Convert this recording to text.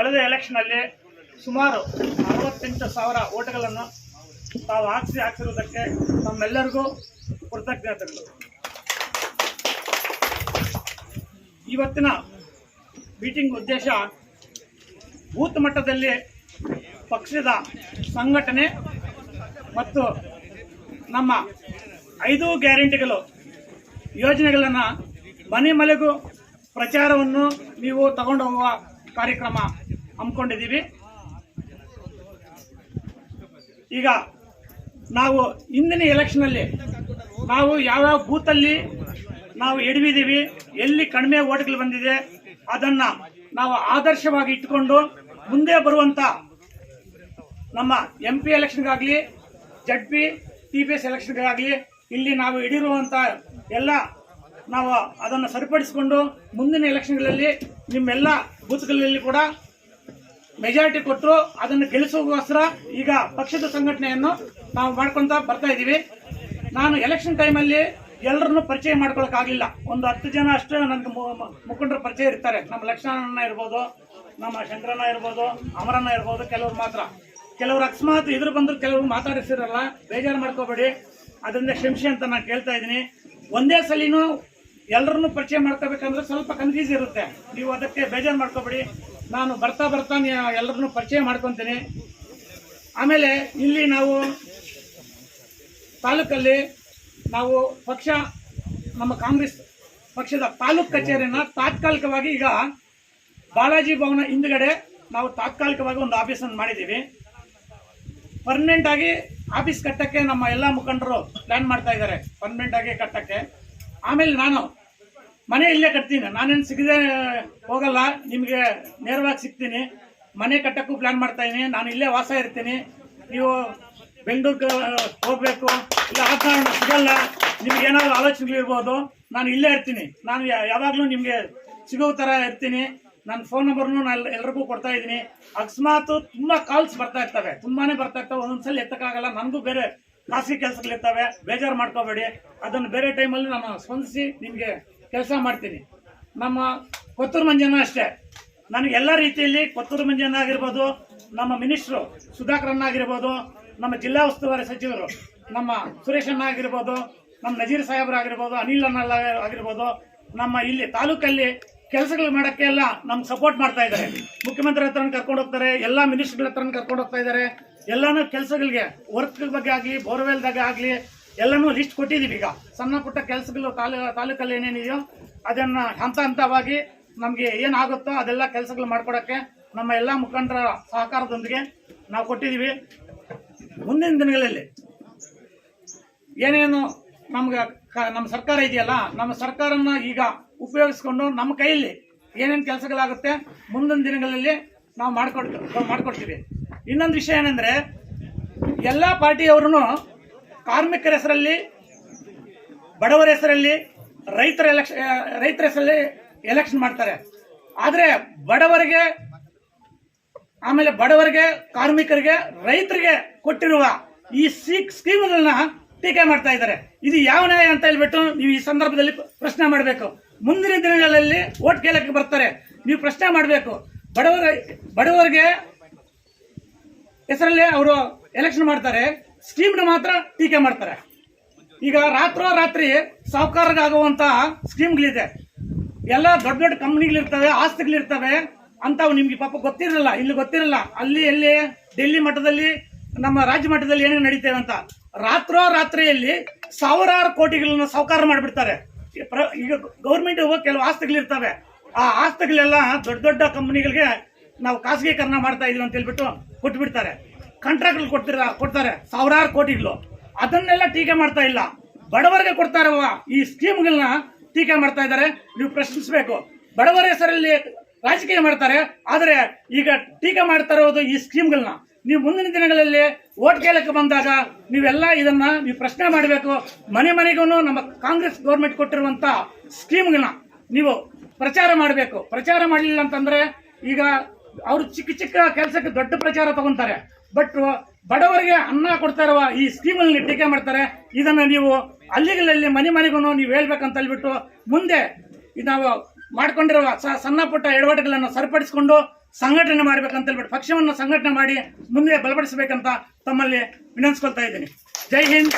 ಕಳೆದ ಎಲೆಕ್ಷನಲ್ಲಿ ಸುಮಾರು ಅರವತ್ತೆಂಟು ಸಾವಿರ ಓಟ್ಗಳನ್ನು ತಾವು ಹಾಕಿಸಿ ಹಾಕಿರುವುದಕ್ಕೆ ತಮ್ಮೆಲ್ಲರಿಗೂ ಕೃತಜ್ಞತೆಗಳು. ಇವತ್ತಿನ ಮೀಟಿಂಗ್ ಉದ್ದೇಶ ಬೂತ್ ಮಟ್ಟದಲ್ಲಿ ಪಕ್ಷದ ಸಂಘಟನೆ ಮತ್ತು ನಮ್ಮ ಐದು ಗ್ಯಾರಂಟಿಗಳು, ಯೋಜನೆಗಳನ್ನು ಮನೆ ಮಲೆಗೂ ಪ್ರಚಾರವನ್ನು ನೀವು ತಗೊಂಡು ಹೋಗುವ ಕಾರ್ಯಕ್ರಮ ಹಮ್ಮಿಕೊಂಡಿದ್ದೀವಿ. ಈಗ ನಾವು ಹಿಂದಿನ ಎಲೆಕ್ಷನಲ್ಲಿ ನಾವು ಯಾವ್ಯಾವ ಬೂತಲ್ಲಿ ನಾವು ಎಡವಿದ್ದೀವಿ, ಎಲ್ಲಿ ಕಡಿಮೆ ಓಟ್ಗಳು ಬಂದಿದೆ ಅದನ್ನ ನಾವು ಆದರ್ಶವಾಗಿ ಇಟ್ಟುಕೊಂಡು ಮುಂದೆ ಬರುವಂತ ನಮ್ಮ M P ಎಲೆಕ್ಷನ್ಗಾಗಲಿ Z P T P S ಎಲೆಕ್ಷನ್ಗಾಗಲಿ ಇಲ್ಲಿ ನಾವು ಹಿಡಿರುವಂಥ ಎಲ್ಲ ನಾವು ಅದನ್ನು ಸರಿಪಡಿಸಿಕೊಂಡು ಮುಂದಿನ ಎಲೆಕ್ಷನ್ಗಳಲ್ಲಿ ನಿಮ್ಮೆಲ್ಲ ಬೂತ್ಗಳಲ್ಲಿ ಕೂಡ ಮೆಜಾರಿಟಿ ಕೊಟ್ಟರು, ಅದನ್ನು ಗೆಲ್ಲಿಸೋಸ್ಕರ ಈಗ ಪಕ್ಷದ ಸಂಘಟನೆಯನ್ನು ನಾವು ಮಾಡ್ಕೊಂತ ಬರ್ತಾ ಇದ್ದೀವಿ. ನಾನು ಎಲೆಕ್ಷನ್ ಟೈಮಲ್ಲಿ ಎಲ್ಲರನ್ನೂ ಪರಿಚಯ ಮಾಡ್ಕೊಳಕ್ಕಾಗಲಿಲ್ಲ ಒಂದು ಹತ್ತು ಜನ ಅಷ್ಟೇ ನನಗೆ ಮುಖಂಡರ ಪರಿಚಯ ಇರ್ತಾರೆ. ನಮ್ಮ ಲಕ್ಷ್ಮಣ ಇರ್ಬೋದು, ನಮ್ಮ ಶಂಕರಣ್ಣ ಇರ್ಬೋದು, ಅಮರಣ್ಣ ಇರ್ಬೋದು, ಕೆಲವರು ಮಾತ್ರ. ಕೆಲವರು ಅಕಸ್ಮಾತ್ ಎದುರು ಬಂದ್ರು ಕೆಲವರು ಮಾತಾಡಿಸಿರಲ್ಲ, ಬೇಜಾರು ಮಾಡ್ಕೋಬೇಡಿ. ಅದರಿಂದ ಕ್ಷಮಿಸಿ ಅಂತ ನಾನು ಕೇಳ್ತಾ ಇದ್ದೀನಿ. ಒಂದೇ ಸಲಿನೂ ಎಲ್ಲರನ್ನೂ ಪರಿಚಯ ಮಾಡ್ಕೋಬೇಕಂದ್ರೆ ಸ್ವಲ್ಪ ಕನ್ಫ್ಯೂಸ್ ಇರುತ್ತೆ. ನೀವು ಅದಕ್ಕೆ ಬೇಜಾರು ಮಾಡ್ಕೋಬೇಡಿ. ನಾನು ಬರ್ತಾ ಬರ್ತಾ ಎಲ್ಲರನ್ನು ಪರಿಚಯ ಮಾಡ್ಕೊತೀನಿ. ಆಮೇಲೆ ಇಲ್ಲಿ ನಾವು ತಾಲೂಕಲ್ಲಿ ನಾವು ಪಕ್ಷ, ನಮ್ಮ ಕಾಂಗ್ರೆಸ್ ಪಕ್ಷದ ತಾಲೂಕ್ ಕಚೇರಿನ ತಾತ್ಕಾಲಿಕವಾಗಿ ಈಗ ಬಾಲಾಜಿ ಭವನ ಹಿಂದ್ಗಡೆ ನಾವು ತಾತ್ಕಾಲಿಕವಾಗಿ ಒಂದು ಆಫೀಸನ್ನು ಮಾಡಿದ್ದೀವಿ. ಪರ್ಮನೆಂಟ್ ಆಗಿ ಆಫೀಸ್ ಕಟ್ಟಕ್ಕೆ ನಮ್ಮ ಎಲ್ಲ ಮುಖಂಡರು ಪ್ಲ್ಯಾನ್ ಮಾಡ್ತಾ ಇದ್ದಾರೆ. ಪರ್ಮನೆಂಟ್ ಆಗಿ ಕಟ್ಟಕ್ಕೆ. ಆಮೇಲೆ ನಾನು ಮನೆ ಇಲ್ಲೇ ಕಟ್ತೀನಿ. ನಾನೇನು ಸಿಗದೆ ಹೋಗಲ್ಲ. ನಿಮಗೆ ನೇರವಾಗಿ ಸಿಗ್ತೀನಿ. ಮನೆ ಕಟ್ಟಕ್ಕೂ ಪ್ಲಾನ್ ಮಾಡ್ತಾ ಇದ್ದೀನಿ ನಾನು ಇಲ್ಲೇ ವಾಸ ಇರ್ತೀನಿ. ನೀವು ಬೆಂಗಳೂರಿಗೆ ಹೋಗ್ಬೇಕು. ಇಲ್ಲ, ಆ ಕಾರಣ ಸಿಗಲ್ಲ. ನಿಮ್ಗೆ ಏನಾದರೂ ಆಲೋಚನೆಗಳಿರ್ಬೋದು ನಾನು ಇಲ್ಲೇ ಇರ್ತೀನಿ. ನಾನು ಯಾವಾಗಲೂ ನಿಮಗೆ ಸಿಗೋ ಥರ ಇರ್ತೀನಿ. ನನ್ನ ಫೋನ್ ನಂಬರ್ನು ನಾನು ಎಲ್ರಿಗೂ ಕೊಡ್ತಾ ಇದ್ದೀನಿ ಅಕಸ್ಮಾತ್ ತುಂಬ ಕಾಲ್ಸ್ ಬರ್ತಾ ಇರ್ತವೆ. ತುಂಬಾನೇ ಬರ್ತಾ ಇರ್ತವೆ. ಒಂದೊಂದ್ಸಲ ಎತ್ತಕ್ಕಾಗಲ್ಲ. ನನಗೂ ಬೇರೆ ಖಾಸಗಿ ಕೆಲಸಗಳಿರ್ತವೆ. ಬೇಜಾರು ಮಾಡ್ಕೋಬೇಡಿ. ಅದನ್ನು ಬೇರೆ ಟೈಮಲ್ಲಿ ನಾನು ಸ್ಪಂದಿಸಿ ನಿಮಗೆ ಕೆಲಸ ಮಾಡ್ತೀನಿ. ನಮ್ಮ ಕೊತ್ತೂರು ಮಂಜನ ಅಷ್ಟೇ. ನನಗೆ ಎಲ್ಲ ರೀತಿಯಲ್ಲಿ ಕೊತ್ತೂರು ಮಂಜನ ಆಗಿರ್ಬೋದು, ನಮ್ಮ ಮಿನಿಸ್ಟ್ರು ಸುಧಾಕರಣ್ಣ ಆಗಿರ್ಬೋದು, ನಮ್ಮ ಜಿಲ್ಲಾ ಉಸ್ತುವಾರಿ ಸಚಿವರು, ನಮ್ಮ ಸುರೇಶ್ ಅಣ್ಣ ಆಗಿರ್ಬೋದು, ನಮ್ಮ ನಜೀರ್ ಸಾಹೇಬ್ರು ಆಗಿರ್ಬೋದು, ಅನಿಲ್ ಅಣ್ಣ ಆಗಿರ್ಬೋದು, ನಮ್ಮ ಇಲ್ಲಿ ತಾಲೂಕಲ್ಲಿ ಕೆಲಸಗಳು ಮಾಡೋಕ್ಕೆ ಎಲ್ಲ ನಮ್ಗೆ ಸಪೋರ್ಟ್ ಮಾಡ್ತಾ ಇದ್ದಾರೆ. ಮುಖ್ಯಮಂತ್ರಿ ಹತ್ರ ಕರ್ಕೊಂಡು ಹೋಗ್ತಾರೆ, ಎಲ್ಲ ಮಿನಿಸ್ಟರ್ಗಳ ಹತ್ರ ಕರ್ಕೊಂಡು ಹೋಗ್ತಾ ಇದ್ದಾರೆ. ಎಲ್ಲಾನು ಕೆಲಸಗಳಿಗೆ ವರ್ಕ್ ಬಗ್ಗೆ ಆಗಲಿ ಬೋರ್ವೆಲ್ದಾಗ ಆಗಲಿ ಎಲ್ಲನೂ ಲಿಸ್ಟ್ ಕೊಟ್ಟಿದ್ದೀವಿ ಈಗ. ಸಣ್ಣ ಪುಟ್ಟ ಕೆಲಸಗಳು ತಾಲೂ ತಾಲೂಕಲ್ಲಿ ಏನೇನಿದೆಯೋ ಅದನ್ನ ಹಂತ ಹಂತವಾಗಿ ನಮಗೆ ಏನಾಗುತ್ತೋ ಅದೆಲ್ಲ ಕೆಲಸಗಳು ಮಾಡ್ಕೊಡಕ್ಕೆ ನಮ್ಮ ಎಲ್ಲ ಮುಖಂಡರ ಸಹಕಾರದೊಂದಿಗೆ ನಾವು ಕೊಟ್ಟಿದ್ದೀವಿ. ಮುಂದಿನ ದಿನಗಳಲ್ಲಿ ಏನೇನು ನಮ್ಗೆ ನಮ್ಮ ಸರ್ಕಾರ ಇದೆಯಲ್ಲ, ನಮ್ಮ ಸರ್ಕಾರನ ಈಗ ಉಪಯೋಗಿಸ್ಕೊಂಡು ನಮ್ಮ ಕೈಯಲ್ಲಿ ಏನೇನು ಕೆಲಸಗಳಾಗುತ್ತೆ ಮುಂದಿನ ದಿನಗಳಲ್ಲಿ ನಾವು ಮಾಡ್ಕೊಡ್ತೀವಿ ಮಾಡ್ಕೊಡ್ತೀವಿ. ಇನ್ನೊಂದು ವಿಷಯ ಏನಂದ್ರೆ, ಎಲ್ಲ ಪಾರ್ಟಿಯವರು ಕಾರ್ಮಿಕರ ಹೆಸರಲ್ಲಿ, ಬಡವರ ಹೆಸರಲ್ಲಿ, ರೈತರ ಎಲೆಕ್ಷನ್ ರೈತರ ಹೆಸರಲ್ಲಿ ಎಲೆಕ್ಷನ್ ಮಾಡ್ತಾರೆ. ಆದರೆ ಬಡವರಿಗೆ, ಆಮೇಲೆ ಬಡವರಿಗೆ, ಕಾರ್ಮಿಕರಿಗೆ, ರೈತರಿಗೆ ಕೊಟ್ಟಿರುವ ಈ ಸಿಕ್ ಸ್ಕೀಮ್ಗಳನ್ನ ಟೀಕೆ ಮಾಡ್ತಾ ಇದ್ದಾರೆ. ಇದು ಯಾವ ನ್ಯಾಯ ಅಂತ ಹೇಳ್ಬಿಟ್ಟು ನೀವು ಈ ಸಂದರ್ಭದಲ್ಲಿ ಪ್ರಶ್ನೆ ಮಾಡಬೇಕು. ಮುಂದಿನ ದಿನಗಳಲ್ಲಿ ಓಟ್ ಕೇಳಕ್ಕೆ ಬರ್ತಾರೆ. ನೀವು ಪ್ರಶ್ನೆ ಮಾಡಬೇಕು. ಬಡವರ, ಬಡವರಿಗೆ ಹೆಸರಲ್ಲಿ ಅವರು ಎಲೆಕ್ಷನ್ ಮಾಡ್ತಾರೆ. ಸ್ಕೀಮ್ನ ಮಾತ್ರ ಟೀಕೆ ಮಾಡ್ತಾರೆ. ಈಗ ರಾತ್ರೋ ರಾತ್ರಿ ಸಾಹುಕಾರಗಾಗುವಂತಹ ಸ್ಕೀಮ್ಗಳಿದೆ ಎಲ್ಲ ದೊಡ್ಡ ದೊಡ್ಡ ಕಂಪ್ನಿಗಳಿರ್ತವೆ ಆಸ್ತಿಗಳಿರ್ತವೆ ಅಂತಾವು ನಿಮ್ಗೆ ಪಾಪ ಗೊತ್ತಿರಲ್ಲ ಇಲ್ಲಿ ಗೊತ್ತಿರಲ್ಲ ಅಲ್ಲಿ, ಎಲ್ಲಿ, ಡೆಲ್ಲಿ ಮಟ್ಟದಲ್ಲಿ, ನಮ್ಮ ರಾಜ್ಯ ಮಟ್ಟದಲ್ಲಿ ಏನೇನು ನಡೀತೇವೆ ಅಂತ. ರಾತ್ರೋ ರಾತ್ರಿಯಲ್ಲಿ ಸಾವಿರಾರು ಕೋಟಿಗಳನ್ನ ಸಾಹುಕಾರ ಮಾಡಿಬಿಡ್ತಾರೆ. ಈಗ ಗೌರ್ಮೆಂಟ್ ಕೆಲವು ಆಸ್ತಿಗಳಿರ್ತವೆ. ಆ ಆಸ್ತಿಗಳೆಲ್ಲ ದೊಡ್ಡ ದೊಡ್ಡ ಕಂಪನಿಗಳಿಗೆ ನಾವು ಖಾಸಗೀಕರಣ ಮಾಡ್ತಾ ಇದೀವಿ ಅಂತ ಹೇಳ್ಬಿಟ್ಟು ಕೊಟ್ಬಿಡ್ತಾರೆ. ಕಾಂಟ್ರಾಕ್ಟ್ ಕೊಡ್ತಿರ, ಕೊಡ್ತಾರೆ. ಸಾವಿರಾರು ಕೋಟಿಗಳು. ಅದನ್ನೆಲ್ಲ ಟೀಕೆ ಮಾಡ್ತಾ ಇಲ್ಲ. ಬಡವರಿಗೆ ಕೊಡ್ತಾ ಇರುವ ಈ ಸ್ಕೀಮ್ಗಳನ್ನ ಟೀಕೆ ಮಾಡ್ತಾ ಇದ್ದಾರೆ. ನೀವು ಪ್ರಶ್ನಿಸಬೇಕು. ಬಡವರ ಹೆಸರಲ್ಲಿ ರಾಜಕೀಯ ಮಾಡ್ತಾರೆ, ಆದರೆ ಈಗ ಟೀಕೆ ಮಾಡ್ತಾ ಇರೋದು ಈ ಸ್ಕೀಮ್ಗಳನ್ನ ನೀವು ಮುಂದಿನ ದಿನಗಳಲ್ಲಿ ಓಟ್ ಕೇಳಕ್ಕೆ ಬಂದಾಗ ನೀವೆಲ್ಲ ಇದನ್ನ ನೀವು ಪ್ರಶ್ನೆ ಮಾಡಬೇಕು. ಮನೆ ಮನೆಗೂ ನಮ್ಮ ಕಾಂಗ್ರೆಸ್ ಗೌರ್ಮೆಂಟ್ ಕೊಟ್ಟಿರುವಂತ ಸ್ಕೀಮ್ಗಳನ್ನ ನೀವು ಪ್ರಚಾರ ಮಾಡಬೇಕು. ಪ್ರಚಾರ ಮಾಡಲಿಲ್ಲ ಅಂತಂದ್ರೆ ಈಗ ಅವರು ಚಿಕ್ಕ ಚಿಕ್ಕ ಕೆಲಸಕ್ಕೆ ದೊಡ್ಡ ಪ್ರಚಾರ ತಗೊಂತಾರೆ. ಬಟ್ ಬಡವರಿಗೆ ಅನ್ನ ಕೊಡ್ತಾ ಇರುವ ಈ ಸ್ಕೀಮಲ್ಲಿ ಟೀಕೆ ಮಾಡ್ತಾರೆ. ಇದನ್ನ ನೀವು ಅಲ್ಲಿಗಳಲ್ಲಿ ಮನೆ ಮನೆಗೂ ನೀವು ಹೇಳ್ಬೇಕಂತ ಹೇಳ್ಬಿಟ್ಟು ಮುಂದೆ ನಾವು ಮಾಡ್ಕೊಂಡಿರುವ ಸಣ್ಣ ಪುಟ್ಟ ಎಡವಟಗಳನ್ನು ಸರಿಪಡಿಸಿಕೊಂಡು ಸಂಘಟನೆ ಮಾಡ್ಬೇಕಂತ ಹೇಳ್ಬಿಟ್ಟು ಪಕ್ಷವನ್ನು ಸಂಘಟನೆ ಮಾಡಿ ಮುಂದೆ ಬಲಪಡಿಸಬೇಕಂತ ತಮ್ಮಲ್ಲಿ ವಿನಂತಿಸ್ಕೊಳ್ತಾ ಇದ್ದೀನಿ. ಜೈ ಹಿಂದ್.